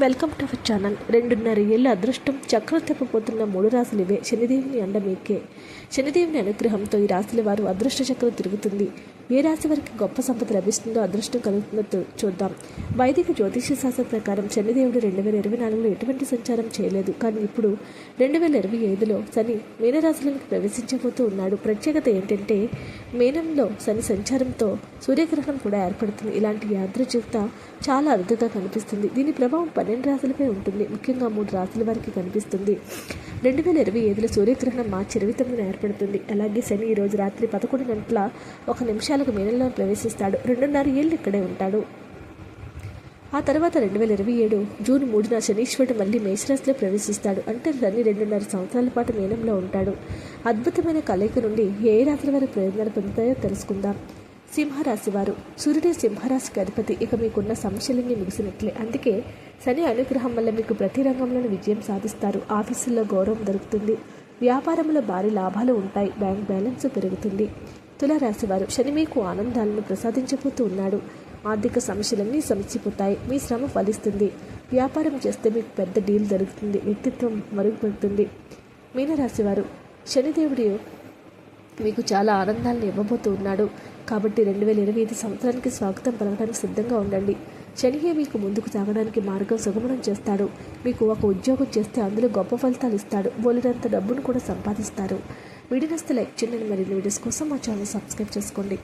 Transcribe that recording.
Welcome to our channel. రెండున్నర ఏళ్ళ అదృష్టం చక్రం తెప్పబోతున్న మూడు రాశులు ఇవే. శనిదేవుని అండ మీకే. శనిదేవుని అనుగ్రహంతో ఈ రాశుల వారు అదృష్ట చక్రం తిరుగుతుంది. ఏ రాశి వారికి గొప్ప సంపద లభిస్తుందో అదృష్టం కలుగుతుందో చూ- చూద్దాం. వైదిక జ్యోతిష శాస్త్రం ప్రకారం శనిదేవుడు రెండు వేల ఇరవై నాలుగులో ఎటువంటి సంచారం చేయలేదు. కానీ ఇప్పుడు రెండు వేల ఇరవై ఐదులో శని మీనరాశులకు ప్రవేశించబోతూ ఉన్నాడు. ప్రత్యేకత ఏంటంటే మీనంలో శని సంచారంతో సూర్యగ్రహణం కూడా ఏర్పడుతుంది. ఇలాంటి యాదృచ్ఛికత చాలా అరుదుగా కనిపిస్తుంది. దీని ప్రభావం పన్నెండు రాశులపై ఉంటుంది. ముఖ్యంగా మూడు రాశుల వారికి కనిపిస్తుంది. రెండు వేల ఇరవై ఐదులో సూర్యగ్రహణం మార్చి ఇరవై తొమ్మిదిన ఏర్పడుతుంది. అలాగే శని ఈ రోజు రాత్రి పదకొండు గంటల ఒక నిమిషాలకు మేనల్లో ప్రవేశిస్తాడు. రెండున్నర ఏళ్ళు ఇక్కడే ఉంటాడు. ఆ తర్వాత రెండు వేల ఇరవై ఏడు జూన్ మూడున శనీశ్వరుడు మళ్ళీ మేషరాశిలో ప్రవేశిస్తాడు. అంటే శని రెండున్నర సంవత్సరాల పాటు మీనంలో ఉంటాడు. అద్భుతమైన కలయిక నుండి ఏ రాత్రి వారి ప్రయోజనాలు పొందుతాయో తెలుసుకుందాం. సింహరాశి వారు. సూర్యుడే సింహరాశికి అధిపతి. ఇక మీకున్న సమస్యలన్నీ ముగిసినట్లే. అందుకే శని అనుగ్రహం వల్ల మీకు ప్రతి రంగంలోనూ విజయం సాధిస్తారు. ఆఫీసుల్లో గౌరవం దొరుకుతుంది. వ్యాపారంలో భారీ లాభాలు ఉంటాయి. బ్యాంక్ బ్యాలెన్స్ పెరుగుతుంది. తులారాశివారు శని మీకు ఆనందాలను ప్రసాదించబోతూ ఉన్నాడు. ఆర్థిక సమస్యలన్నీ సమసిపోతాయి మీ శ్రమ ఫలిస్తుంది. వ్యాపారం చేస్తే మీకు పెద్ద డీల్ దొరుకుతుంది వ్యక్తిత్వం మరుగుపడుతుంది. మీనరాశివారు శనిదేవుడు మీకు చాలా ఆనందాలను ఇవ్వబోతూ ఉన్నాడు. కాబట్టి రెండు వేల ఇరవై ఐదు సంవత్సరానికి స్వాగతం పలకడానికి సిద్ధంగా ఉండండి. శనియే మీకు ముందుకు సాగడానికి మార్గం సుగమనం చేస్తాడు. మీకు ఒక ఉద్యోగం చేస్తే అందులో గొప్ప ఫలితాలు ఇస్తాడు. బోలినంత డబ్బును కూడా సంపాదిస్తారు. వీడియోస్ లైక్ చేయండి. మరిన్ని వీడియోస్ కోసం మా ఛానల్ సబ్స్క్రైబ్ చేసుకోండి.